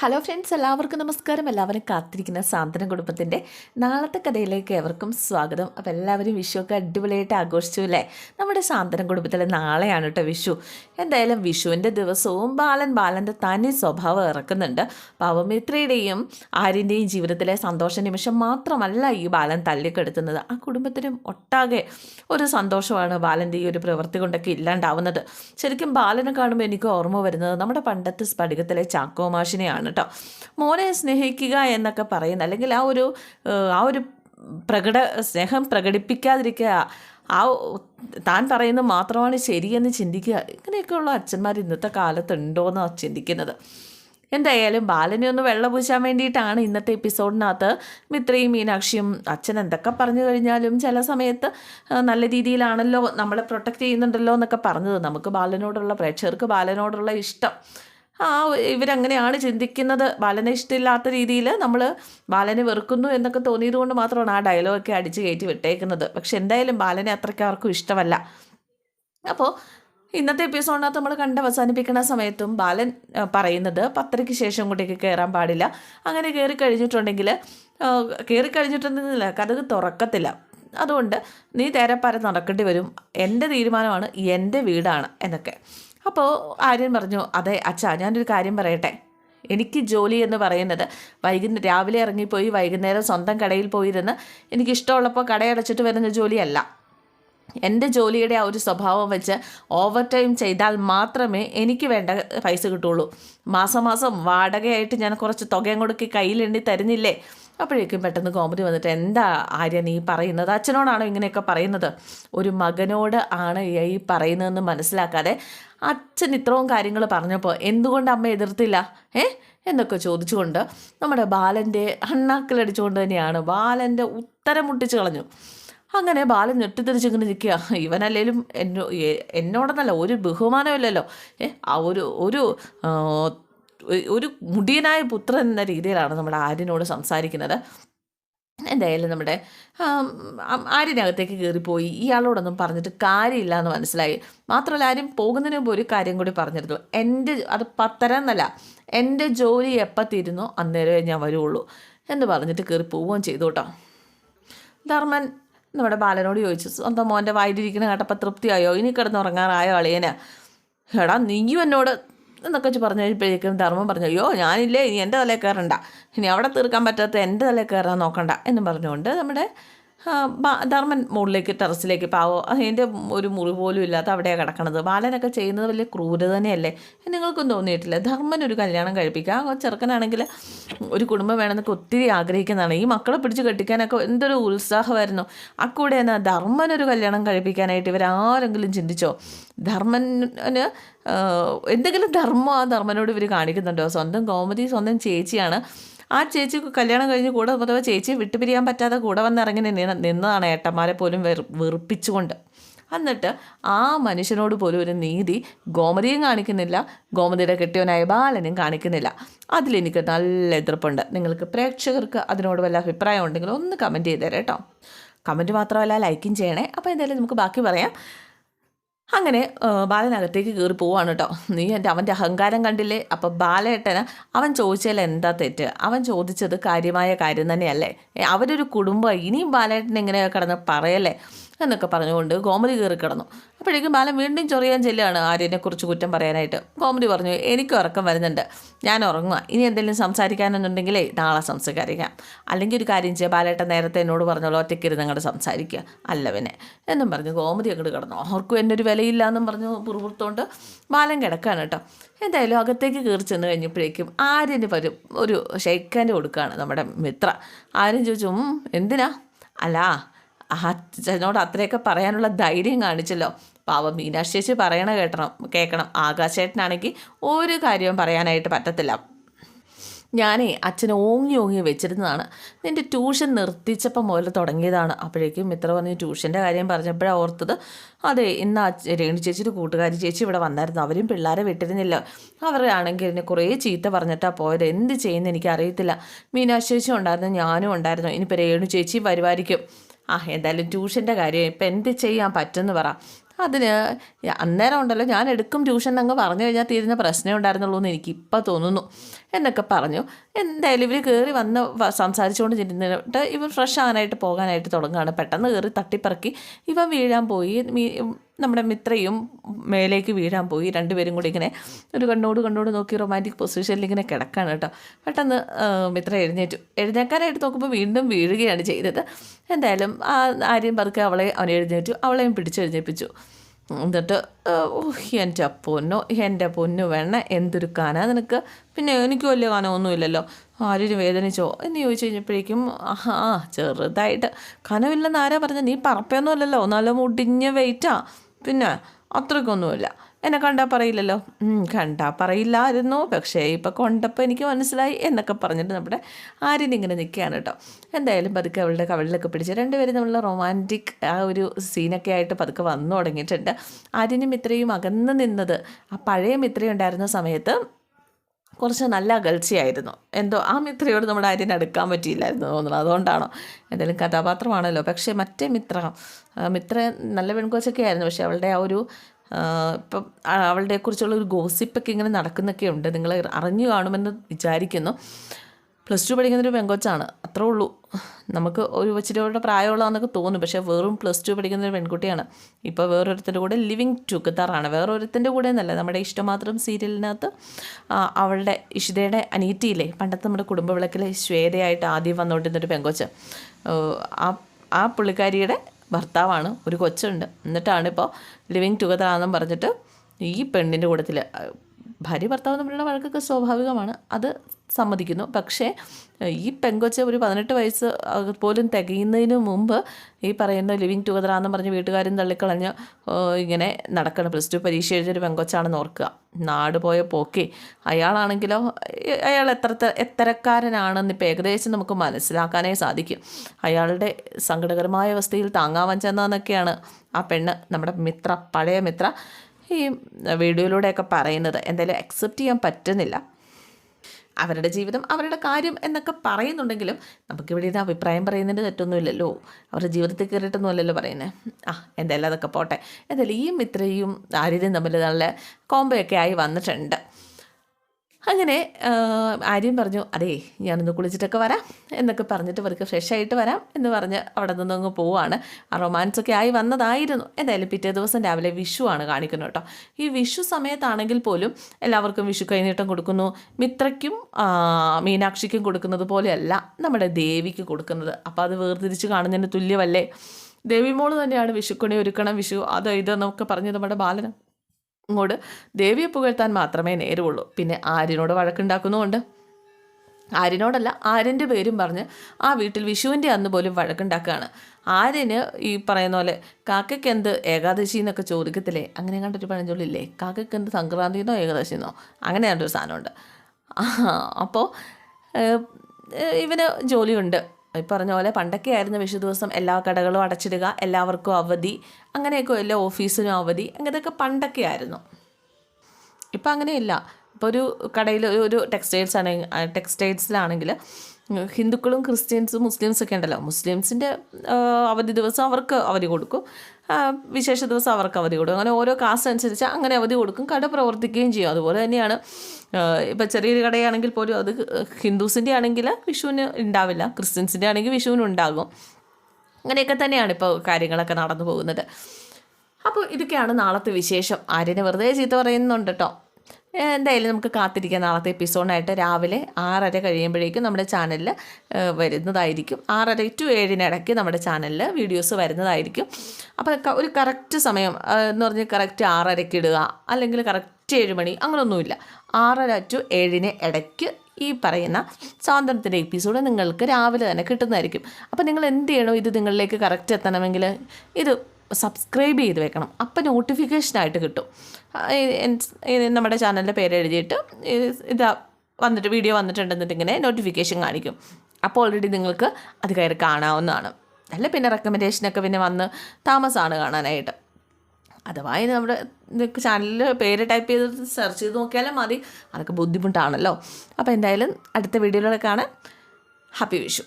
Hello friends എല്ലാവർക്കും നമസ്കാരം. എല്ലാവരും കാത്തിരിക്കുന്ന സാന്ത്വന കുടുംബത്തിന്റെ നാളത്തെ കഥയിലേക്ക് എവർക്കും സ്വാഗതം. അപ്പോൾ എല്ലാവരും വിഷുവൊക്കെ അടിപൊളിയായിട്ട് ആഘോഷിച്ചു അല്ലേ? നമ്മുടെ സാന്ത്വന കുടുംബത്തിലെ നാളെയാണ് കേട്ടോ വിഷു. എന്തായാലും വിഷുവിന്റെ ദിവസവും ബാലൻ ബാലന്റെ തനി സ്വഭാവം ഇറക്കുന്നുണ്ട്. പവമിത്രയുടെയും ആര്യന്റെയും ജീവിതത്തിലെ സന്തോഷ നിമിഷം മാത്രമല്ല ഈ ബാലൻ തള്ളിക്കെടുത്തുന്നത് ആ കുടുംബത്തിനും ഒട്ടാകെ ഒരു സന്തോഷമാണ് ബാലന്റെ ഈ ഒരു പ്രവൃത്തി കൊണ്ടൊക്കെ ഇല്ലാണ്ടാവുന്നത്. ശരിക്കും ബാലനെ കാണുമ്പോൾ എനിക്ക് ഓർമ്മ വരുന്നത് നമ്മുടെ പണ്ടത്തെ സ്ഫടികത്തിലെ ചാക്കോ കേട്ടോ. മോനെ സ്നേഹിക്കുക എന്നൊക്കെ പറയുന്നത് അല്ലെങ്കിൽ ആ ഒരു ആ ഒരു പ്രകട സ്നേഹം പ്രകടിപ്പിക്കാതിരിക്കുക ആ താൻ പറയുന്നത് മാത്രമാണ് ശരിയെന്ന് ചിന്തിക്കുക. ഇങ്ങനെയൊക്കെയുള്ള അച്ഛന്മാർ ഇന്നത്തെ കാലത്ത് ഉണ്ടോയെന്നാണ് ചിന്തിക്കുന്നത്. എന്തായാലും ബാലനെ ഒന്ന് വെള്ളം പൂശാൻ വേണ്ടിയിട്ടാണ് ഇന്നത്തെ എപ്പിസോഡിനകത്ത് മിത്രയും മീനാക്ഷിയും അച്ഛൻ എന്തൊക്കെ പറഞ്ഞു കഴിഞ്ഞാലും ചില സമയത്ത് നല്ല രീതിയിലാണല്ലോ നമ്മളെ പ്രൊട്ടക്റ്റ് ചെയ്യുന്നുണ്ടല്ലോ എന്നൊക്കെ പറഞ്ഞത്. നമുക്ക് ബാലനോടുള്ള പ്രേക്ഷകർക്ക് ബാലനോടുള്ള ഇഷ്ടം. ആ ഇവരങ്ങനെയാണ് ചിന്തിക്കുന്നത്. ബാലനെ ഇഷ്ടമില്ലാത്ത രീതിയിൽ നമ്മൾ ബാലനെ വെറുക്കുന്നു എന്നൊക്കെ തോന്നിയത് കൊണ്ട് മാത്രമാണ് ആ ഡയലോഗൊക്കെ അടിച്ച് കയറ്റി വിട്ടേക്കുന്നത്. പക്ഷെ എന്തായാലും ബാലനെ അത്രയ്ക്ക് ആർക്കും ഇഷ്ടമല്ല. അപ്പോൾ ഇന്നത്തെ എപ്പിസോഡിനകത്ത് നമ്മൾ കണ്ട് അവസാനിപ്പിക്കുന്ന സമയത്തും ബാലൻ പറയുന്നത് പത്തരയ്ക്ക് ശേഷം കൂട്ടേക്ക് കയറാൻ പാടില്ല. അങ്ങനെ കയറി കഴിഞ്ഞിട്ടുണ്ടെങ്കിൽ കയറി കഴിഞ്ഞിട്ടുണ്ടെങ്കിൽ കഥക് തുറക്കത്തില്ല. അതുകൊണ്ട് നീ തേരെപ്പാര നടക്കേണ്ടി വരും. എന്റെ തീരുമാനമാണ് എന്റെ വീടാണ് എന്നൊക്കെ. അപ്പോൾ ആര്യൻ പറഞ്ഞു അതെ അച്ഛാ ഞാനൊരു കാര്യം പറയട്ടെ. എനിക്ക് ജോലി എന്ന് പറയുന്നത് വൈകുന്നേരം രാവിലെ ഇറങ്ങിപ്പോയി വൈകുന്നേരം സ്വന്തം കടയിൽ പോയിരുന്ന് എനിക്കിഷ്ടമുള്ളപ്പോൾ കടയടച്ചിട്ട് വരുന്ന ജോലിയല്ല. എന്റെ ജോലിയുടെ ആ ഒരു സ്വഭാവം വെച്ച് ഓവർ ടൈം ചെയ്താൽ മാത്രമേ എനിക്ക് വേണ്ട പൈസ കിട്ടുള്ളൂ. മാസം മാസം വാടകയായിട്ട് ഞാൻ കുറച്ച് തുകയും കൊടുക്കി കയ്യിലെണ്ണി തരുന്നില്ലേ? അപ്പോഴേക്കും പെട്ടെന്ന് കോമഡി വന്നിട്ട് എന്താ ആര്യ നീ പറയുന്നത്? അച്ഛനോടാണോ ഇങ്ങനെയൊക്കെ പറയുന്നത്? ഒരു മകനോട് ആണ് ഈ പറയുന്നതെന്ന് മനസ്സിലാക്കാതെ അച്ഛൻ ഇത്രയും കാര്യങ്ങൾ പറഞ്ഞപ്പോൾ എന്തുകൊണ്ട് അമ്മ എതിർത്തില്ല? ഏ? എന്നൊക്കെ ചോദിച്ചുകൊണ്ട് നമ്മുടെ ബാലന്റെ അണ്ണാക്കിലടിച്ചുകൊണ്ട് തന്നെയാണ് ബാലന്റെ ഉത്തരം മുട്ടിച്ച് കളഞ്ഞു. അങ്ങനെ ബാലൻ ഞെട്ടിത്തെറിച്ചിങ്ങനെ നിൽക്കുക. ഇവനല്ലേലും എന്നോ എന്നോടെന്നല്ല ഒരു ബഹുമാനമില്ലല്ലോ. ഏ ആ ഒരു ഒരു ഒരു മുടിയനായ പുത്രൻ എന്ന രീതിയിലാണ് നമ്മുടെ ആര്യനോട് സംസാരിക്കുന്നത്. എന്തായാലും നമ്മുടെ ആര്യനകത്തേക്ക് കയറിപ്പോയി. ഇയാളോടൊന്നും പറഞ്ഞിട്ട് കാര്യമില്ല എന്ന് മനസ്സിലായി. മാത്രമല്ല ആരും പോകുന്നതിന് മുമ്പ് ഒരു കാര്യം കൂടി പറഞ്ഞിരുന്നു. എന്റെ അത് പത്തരം എന്നല്ല. എന്റെ ജോലി എപ്പോൾ തീരുന്നോ അന്നേരമേ ഞാൻ വരുള്ളൂ എന്ന് പറഞ്ഞിട്ട് കയറി പോവുകയും ചെയ്തു കേട്ടോ. ധർമ്മൻ നമ്മുടെ ബാലനോട് ചോദിച്ചു സ്വന്തം മോന്റെ വായിലിരിക്കുന്ന കേട്ടപ്പോൾ തൃപ്തിയായോ? ഇനി കിടന്നുറങ്ങാറായോ അളിയന്? എടാ നീയും എന്നോട് എന്നൊക്കെ വെച്ച് പറഞ്ഞു കഴിഞ്ഞപ്പോഴേക്കും ധർമ്മം പറഞ്ഞു അയ്യോ ഞാനില്ലേ ഇനി എന്റെ തലയിൽ കയറണ്ട. ഇനി അവിടെ തീർക്കാൻ പറ്റാത്ത എന്റെ തലയിൽ കയറാൻ നോക്കണ്ട. എന്നും പറഞ്ഞുകൊണ്ട് നമ്മുടെ ധർമ്മൻ മുകളിലേക്ക് ടെറസിലേക്ക് പാവോ അതിന്റെ ഒരു മുറി പോലും ഇല്ലാത്ത അവിടെയാണ് കിടക്കണത്. ബാലനൊക്കെ ചെയ്യുന്നത് വലിയ ക്രൂരത തന്നെയല്ലേ? നിങ്ങൾക്കും തോന്നിയിട്ടില്ല? ധർമ്മൻ ഒരു കല്യാണം കഴിപ്പിക്കുക. ആ ചെറുക്കനാണെങ്കിൽ ഒരു കുടുംബം വേണമെന്നൊക്കെ ഒത്തിരി ആഗ്രഹിക്കുന്നതാണ്. ഈ മക്കളെ പിടിച്ച് കെട്ടിക്കാനൊക്കെ എന്തൊരു ഉത്സാഹമായിരുന്നു. അക്കൂടെ എന്നാൽ ധർമ്മൻ ഒരു കല്യാണം കഴിപ്പിക്കാനായിട്ട് ഇവരാരെങ്കിലും ചിന്തിച്ചോ? ധർമ്മന് എന്തെങ്കിലും ധർമ്മം ആ ധർമ്മനോട് ഇവർ കാണിക്കുന്നുണ്ടോ? സ്വന്തം കോമതി സ്വന്തം ചേച്ചിയാണ്. ആ ചേച്ചി കല്യാണം കഴിഞ്ഞ് കൂടെ പൊതുവെ ചേച്ചിയെ വിട്ടുപിരിയാൻ പറ്റാതെ കൂടെ വന്നിറങ്ങി നിന്ന് നിന്നതാണ് ഏട്ടന്മാരെ പോലും വെറു വെറുപ്പിച്ചുകൊണ്ട്. എന്നിട്ട് ആ മനുഷ്യനോട് പോലും ഒരു നീതി ഗോമതിയും കാണിക്കുന്നില്ല ഗോമതിയുടെ കെട്ടിയവനായ ബാലനും കാണിക്കുന്നില്ല. അതിലെനിക്ക് നല്ല എതിർപ്പുണ്ട്. നിങ്ങൾക്ക് പ്രേക്ഷകർക്ക് അതിനോട് വല്ല അഭിപ്രായം ഉണ്ടെങ്കിൽ ഒന്ന് കമന്റ് ചെയ്തേരെ കേട്ടോ. കമന്റ് മാത്രമല്ല ലൈക്കും ചെയ്യണേ. അപ്പോൾ എന്തായാലും നമുക്ക് ബാക്കി പറയാം. അങ്ങനെ ബാലനകത്തേക്ക് കയറി പോവാണ് കേട്ടോ നീ എന്റെ അവന്റെ അഹങ്കാരം കണ്ടില്ലേ? അപ്പോൾ ബാലേട്ടന് അവൻ ചോദിച്ചാൽ എന്താ തെറ്റ്? അവൻ ചോദിച്ചത് കാര്യമായ കാര്യം തന്നെയല്ലേ? അവരൊരു കുടുംബം ഇനിയും ബാലേട്ടൻ ഇങ്ങനെ കിടന്ന് പറയല്ലേ? എന്നൊക്കെ പറഞ്ഞുകൊണ്ട് ഗോമതി കയറി കിടന്നു. അപ്പോഴേക്കും ബാലൻ വീണ്ടും ചൊറിയാൻ ചെല്ലുകയാണ് ആര്യനെക്കുറിച്ച് കുറ്റം പറയാനായിട്ട്. ഗോമതി പറഞ്ഞു എനിക്ക് ഉറക്കം വരുന്നുണ്ട്. ഞാൻ ഉറങ്ങുക ഇനി എന്തെങ്കിലും സംസാരിക്കാനെന്നുണ്ടെങ്കിലേ നാളെ സംസാരിക്കാം. അല്ലെങ്കിൽ ഒരു കാര്യം ചെയ്യുക ബാലേട്ട നേരത്തെ എന്നോട് പറഞ്ഞോളൂ ഒറ്റയ്ക്കിരുന്ന് അങ്ങോട്ട് സംസാരിക്കുക. അല്ലവനെ എന്നും പറഞ്ഞു ഗോമതി അങ്ങോട്ട് കിടന്നു. ആർക്കും എന്റെ ഒരു വിലയില്ല എന്നും പറഞ്ഞു പുറപുറത്തോണ്ട് ബാലൻ കിടക്കാണ് കേട്ടോ. എന്തായാലും അകത്തേക്ക് കയറി ചെന്ന് കഴിഞ്ഞപ്പോഴേക്കും ആര്യന് വരും ഒരു ഷെയ്ക്കാന്റെ കൊടുക്കുകയാണ് നമ്മുടെ മിത്ര. ആര്യൻ ചോദിച്ചു എന്തിനാ? അല്ല അച്ഛനോട് അത്രയൊക്കെ പറയാനുള്ള ധൈര്യം കാണിച്ചല്ലോ. പാവം മീനാക്ഷി ചേച്ചി പറയണ കേട്ടണം കേൾക്കണം. ആകാശേട്ടനാണെങ്കിൽ ഒരു കാര്യവും പറയാനായിട്ട് പറ്റത്തില്ല. ഞാനേ അച്ഛനെ ഓങ്ങി ഓങ്ങി വെച്ചിരുന്നതാണ്. നിന്റെ ട്യൂഷൻ നിർത്തിച്ചപ്പം മുതൽ തുടങ്ങിയതാണ്. അപ്പോഴേക്കും മിത്ര പറഞ്ഞ് ട്യൂഷന്റെ കാര്യം പറഞ്ഞപ്പോഴാണ് ഓർത്തത്. അതെ ഇന്ന് രേണു ചേച്ചിയുടെ കൂട്ടുകാരി ചേച്ചി ഇവിടെ വന്നായിരുന്നു. അവരും പിള്ളേരെ വിട്ടിരുന്നില്ല. അവരാണെങ്കിൽ എന്നെ കുറേ ചീത്ത പറഞ്ഞിട്ടാണ് പോയത്. എന്ത് ചെയ്യുന്നത് എനിക്ക് മീനാശേഷി ഉണ്ടായിരുന്നു ഞാനും ഉണ്ടായിരുന്നു. ഇനിയിപ്പോൾ രേണു ചേച്ചി വരുമായിരിക്കും. ആ എന്തായാലും ട്യൂഷന്റെ കാര്യം ഇപ്പം എന്ത് ചെയ്യാൻ പറ്റുമെന്ന് പറ. അതിന് അന്നേരം ഉണ്ടല്ലോ ഞാൻ എടുക്കും ട്യൂഷൻ അങ്ങ് പറഞ്ഞു കഴിഞ്ഞാൽ തീരുന്ന പ്രശ്നമേ ഉണ്ടായിരുന്നുള്ളൂ എന്ന് എനിക്കിപ്പോൾ തോന്നുന്നു. എന്നൊക്കെ പറഞ്ഞു. എന്തായാലും ഇവർ കയറി വന്ന് സംസാരിച്ചുകൊണ്ട് ചെന്നിട്ട് ഇവർ ഫ്രഷ് ആകാനായിട്ട് പോകാനായിട്ട് തുടങ്ങുകയാണ്. പെട്ടെന്ന് കയറി തട്ടിപ്പറക്കി. ഇവ വീഴാൻ പോയി. നമ്മുടെ മിത്രയും മേലേക്ക് വീഴാൻ പോയി. രണ്ടുപേരും കൂടി ഇങ്ങനെ ഒരു കണ്ണോട് കണ്ണോട് നോക്കി റൊമാന്റിക് പൊസിഷനിൽ ഇങ്ങനെ കിടക്കാണ് കേട്ടോ. പെട്ടെന്ന് ആ, മിത്ര എഴുന്നേറ്റു. എഴുന്നേക്കാനായിട്ട് നോക്കുമ്പോൾ വീണ്ടും വീഴുകയാണ് ചെയ്തത്. എന്തായാലും ആ ആരെയും പതുക്കെ അവളെ അവനെ എഴുന്നേറ്റു. അവളെയും പിടിച്ചെഴുന്നേപ്പിച്ചു എന്നിട്ട് ആ, എന്റെ പൊന്നോ എന്റെ പൊന്നു വേണ എന്തൊരു കാന നിനക്ക്? പിന്നെ എനിക്ക് വലിയ കനമൊന്നുമില്ലല്ലോ. ആരും വേദനിച്ചോ? എന്ന് ചോദിച്ചു കഴിഞ്ഞപ്പോഴേക്കും ആഹാ ചെറുതായിട്ട്. കനമില്ലെന്ന് ആരാ പറഞ്ഞത്? നീ പറപ്പയൊന്നുമല്ലല്ലോ. നല്ല മുടിഞ്ഞ വെയിറ്റാ പിന്നെ അത്രക്കൊന്നുമില്ല. എന്നെ കണ്ടാൽ പറയില്ലല്ലോ. കണ്ടാൽ പറയില്ലായിരുന്നു. പക്ഷേ ഇപ്പം കൊണ്ടപ്പോൾ എനിക്ക് മനസ്സിലായി എന്നൊക്കെ പറഞ്ഞിട്ട് നമ്മുടെ ആര്യൻ ഇങ്ങനെ നിൽക്കുകയാണ് കേട്ടോ. എന്തായാലും പതുക്കെ അവളുടെ കവളിലൊക്കെ പിടിച്ച് രണ്ടുപേരും നമ്മളുടെ റൊമാന്റിക് ആ ഒരു സീനൊക്കെ ആയിട്ട് പതുക്കെ വന്നു തുടങ്ങിയിട്ടുണ്ട്. ആര്യനും ഇത്രയും അകന്ന് നിന്നത് ആ പഴയ മിത്രയുണ്ടായിരുന്ന സമയത്ത് കുറച്ച് നല്ല അകൽച്ചയായിരുന്നു. എന്തോ ആ മിത്രയോട് നമ്മുടെ ആര്യൻ അടുക്കാൻ പറ്റിയില്ലായിരുന്നു തോന്നുന്നു. അതുകൊണ്ടാണോ എന്തായാലും കഥാപാത്രമാണല്ലോ. പക്ഷേ മറ്റേ മിത്ര മിത്ര നല്ല പെൺകൊച്ചൊക്കെ ആയിരുന്നു. പക്ഷേ അവളുടെ ആ ഒരു ഇപ്പം അവളുടെ അവളുടെക്കുറിച്ചുള്ള ഒരു ഗോസിപ്പൊക്കെ ഇങ്ങനെ നടക്കുന്നൊക്കെ ഉണ്ട് നിങ്ങൾ അറിഞ്ഞു കാണുമെന്ന് വിചാരിക്കുന്നു. പ്ലസ് ടു പഠിക്കുന്നൊരു പെൺകൊച്ചാണ് അത്രേ ഉള്ളൂ. നമുക്ക് ഒരു ഇച്ചിരിയുടെ പ്രായമുള്ളതെന്നൊക്കെ തോന്നും. പക്ഷേ വെറും പ്ലസ് ടു പഠിക്കുന്ന ഒരു പെൺകുട്ടിയാണ്. ഇപ്പോൾ വേറൊരുത്തിന്റെ കൂടെ ലിവിങ് ടുഗദറാണ്. വേറൊരുത്തിന്റെ കൂടെ എന്നല്ല നമ്മുടെ ഇഷ്ടമാത്രം സീരിയലിനകത്ത് അവളുടെ ഇഷിതയുടെ അനീറ്റിയില്ലേ? പണ്ടത്തെ നമ്മുടെ കുടുംബ വിളക്കിലെ ശ്വേതയായിട്ട് ആദ്യം വന്നുകൊണ്ടിരുന്നൊരു പെങ്കൊച്ച്. ആ ആ പുള്ളിക്കാരിയുടെ ഭർത്താവാണ്. ഒരു കൊച്ചുണ്ട്. എന്നിട്ടാണ് ഇപ്പോൾ ലിവിങ് ടുഗദർ ആണെന്നും പറഞ്ഞിട്ട് ഈ പെണ്ണിന്റെ കൂട്ടത്തിൽ ഭാര്യ ഭർത്താവ് തമ്മിലുള്ള വഴക്കൊക്കെ സ്വാഭാവികമാണ്. അത് സമ്മതിക്കുന്നു. പക്ഷേ ഈ പെങ്കൊച്ച ഒരു പതിനെട്ട് വയസ്സ് പോലും തികയുന്നതിന് മുമ്പ് ഈ പറയുന്ന ലിവിങ് ടുഗദർ ആണെന്ന് പറഞ്ഞ് വീട്ടുകാരും തള്ളിക്കളഞ്ഞ് ഇങ്ങനെ നടക്കണം. പ്ലസ് ടു പരീക്ഷ എഴുതിയൊരു പെങ്കൊച്ചാണെന്ന് ഓർക്കുക. നാട് പോയ പോക്കി. അയാളാണെങ്കിലോ അയാൾ എത്ര എത്തരക്കാരനാണെന്ന് ഇപ്പോൾ ഏകദേശം നമുക്ക് മനസ്സിലാക്കാനേ സാധിക്കും. അയാളുടെ സങ്കടകരമായ അവസ്ഥയിൽ താങ്ങാൻ ചെന്നതെന്നൊക്കെയാണ് ആ പെണ്ണ് നമ്മുടെ മിത്ര പഴയ മിത്ര ഈ വീഡിയോയിലൂടെയൊക്കെ പറയുന്നത് എന്തായാലും അക്സെപ്റ്റ് ചെയ്യാൻ പറ്റുന്നില്ല. അവരുടെ ജീവിതം അവരുടെ കാര്യം എന്നൊക്കെ പറയുന്നുണ്ടെങ്കിലും നമുക്കിവിടെ ഇത് അഭിപ്രായം പറയുന്നതിന്റെ തെറ്റൊന്നുമില്ലല്ലോ. അവരുടെ ജീവിതത്തിൽ കയറിയിട്ടൊന്നും അല്ലല്ലോ പറയുന്നത് ആ എന്തായാലും അതൊക്കെ പോട്ടെ. എന്തായാലും ഈ മിത്രയും ദാരിദ്ര്യം തമ്മിൽ നല്ല കോമ്പയൊക്കെ ആയി വന്നിട്ടുണ്ട്. അങ്ങനെ ആര്യം പറഞ്ഞു അതേ ഞാനൊന്ന് കുളിച്ചിട്ടൊക്കെ വരാം എന്നൊക്കെ പറഞ്ഞിട്ട് ഇവർക്ക് ഫ്രഷ് ആയിട്ട് വരാം എന്ന് പറഞ്ഞ് അവിടെ നിന്ന് അങ്ങ് പോവാണ്. ആ റൊമാൻസ് ഒക്കെ ആയി വന്നതായിരുന്നു. എന്തായാലും പിറ്റേ ദിവസം രാവിലെ വിഷു ആണ് കാണിക്കുന്നത് കേട്ടോ. ഈ വിഷു സമയത്താണെങ്കിൽ പോലും എല്ലാവർക്കും വിഷു കൈനീട്ടം കൊടുക്കുന്നു. മിത്രയ്ക്കും മീനാക്ഷിക്കും കൊടുക്കുന്നത് പോലെയല്ല നമ്മുടെ ദേവിക്ക് കൊടുക്കുന്നത്. അപ്പോൾ അത് വേർതിരിച്ച് കാണുന്നതിന് തുല്യമല്ലേ? ദേവി മോൾ തന്നെയാണ് വിഷുക്കണി ഒരുക്കണം വിഷു അത് ഇതെന്നൊക്കെ പറഞ്ഞ് നമ്മുടെ ബാലന് ഇങ്ങോട്ട് ദേവിയെ പുകഴ്ത്താൻ മാത്രമേ നേരുള്ളൂ പിന്നെ ആര്യനോട് വഴക്കുണ്ടാക്കുന്നുമുണ്ട് ആര്യനോടല്ല ആര്യന്റെ പേരും പറഞ്ഞ് ആ വീട്ടിൽ വിഷുവിന്റെ അന്ന് പോലും വഴക്കുണ്ടാക്കുകയാണ്. ആര്യന് ഈ പറയുന്ന പോലെ കാക്കയ്ക്ക് എന്ത് ഏകാദശി എന്നൊക്കെ ചോദിക്കത്തില്ലേ? അങ്ങനെ കണ്ടൊരു പഴഞ്ചൊല്ലില്ലേ? കാക്കയ്ക്ക് എന്ത് സംക്രാന്തി എന്നോ ഏകാദശി എന്നോ? അങ്ങനെ കണ്ടൊരു സാധനമുണ്ട്. അപ്പോൾ ഇവന് ജോലിയുണ്ട്. ഈ പറഞ്ഞ പോലെ പണ്ടൊക്കെ ആയിരുന്നു വിഷു ദിവസം എല്ലാ കടകളും അടച്ചിടുക എല്ലാവർക്കും അവധി അങ്ങനെയൊക്കെ എല്ലാ ഓഫീസിനും അവധി അങ്ങനെയൊക്കെ പണ്ടൊക്കെ ആയിരുന്നു. ഇപ്പം അങ്ങനെയില്ല. ഇപ്പോൾ ഒരു കടയിൽ ഒരു ടെക്സ്റ്റൈൽസ് ആണെങ്കിൽ ടെക്സ്റ്റൈൽസിലാണെങ്കിൽ ഹിന്ദുക്കളും ക്രിസ്ത്യൻസും മുസ്ലിംസും ഒക്കെ ഉണ്ടല്ലോ. മുസ്ലിംസിന്റെ അവധി ദിവസം അവർക്ക് അവധി കൊടുക്കും. വിശേഷ ദിവസം അവർക്ക് അവധി കൊടുക്കും. അങ്ങനെ ഓരോ കാസ്റ്റ് അനുസരിച്ച് അങ്ങനെ അവധി കൊടുക്കും. കട പ്രവർത്തിക്കുകയും ചെയ്യും. അതുപോലെ തന്നെയാണ് ഇപ്പോൾ ചെറിയൊരു കടയാണെങ്കിൽ പോലും അത് ഹിന്ദുസിന്റെ ആണെങ്കിൽ വിഷുവിന് ഉണ്ടാവില്ല. ക്രിസ്ത്യൻസിന്റെ ആണെങ്കിൽ വിഷുവിന് ഉണ്ടാകും. അങ്ങനെയൊക്കെ തന്നെയാണ് ഇപ്പോൾ കാര്യങ്ങളൊക്കെ നടന്നു പോകുന്നത്. അപ്പോൾ ഇതൊക്കെയാണ് നാളത്തെ വിശേഷം. ആര്യനെ വെറുതെ ചീത്ത പറയുന്നുണ്ട് കേട്ടോ എന്തായാലും നമുക്ക് കാത്തിരിക്കാം നാളത്തെ എപ്പിസോഡിനായിട്ട് രാവിലെ ആറര കഴിയുമ്പോഴേക്കും നമ്മുടെ ചാനലിൽ വരുന്നതായിരിക്കും. ആറര ടു ഏഴിനിടയ്ക്ക് നമ്മുടെ ചാനലിൽ വീഡിയോസ് വരുന്നതായിരിക്കും. അപ്പോൾ ഒരു കറക്റ്റ് സമയം എന്ന് പറഞ്ഞാൽ കറക്റ്റ് ആറരയ്ക്ക് ഇടുക അല്ലെങ്കിൽ കറക്റ്റ് ഏഴ് മണി അങ്ങനെയൊന്നുമില്ല ആറര ടു ഏഴിന് ഇടയ്ക്ക് ഈ പറയുന്ന സ്വാതന്ത്ര്യത്തിന്റെ എപ്പിസോഡ് നിങ്ങൾക്ക് രാവിലെ തന്നെ കിട്ടുന്നതായിരിക്കും. അപ്പോൾ നിങ്ങൾ എന്ത് ചെയ്യണം ഇത് നിങ്ങളിലേക്ക് കറക്റ്റ് എത്തണമെങ്കിൽ ഇത് സബ്സ്ക്രൈബ് ചെയ്ത് വെക്കണം. അപ്പോൾ നോട്ടിഫിക്കേഷനായിട്ട് കിട്ടും. നമ്മുടെ ചാനലിന്റെ പേര് എഴുതിയിട്ട് ഇതാ വന്നിട്ട് വീഡിയോ വന്നിട്ടുണ്ടെന്നിട്ട് ഇങ്ങനെ നോട്ടിഫിക്കേഷൻ കാണിക്കും. അപ്പോൾ ഓൾറെഡി നിങ്ങൾക്ക് അത് കയറി കാണാവുന്നതാണ്. അല്ല പിന്നെ റെക്കമെൻഡേഷനൊക്കെ പിന്നെ വന്ന് താമസമാണ് കാണാനായിട്ട്. അഥവാ ഇത് നമ്മുടെ ചാനലിൽ പേര് ടൈപ്പ് ചെയ്ത് സെർച്ച് ചെയ്ത് നോക്കിയാലും മതി. അതൊക്കെ ബുദ്ധിമുട്ടാണല്ലോ. അപ്പോൾ എന്തായാലും അടുത്ത വീഡിയോയിലൂടെ കാണാൻ ഹാപ്പി വിഷു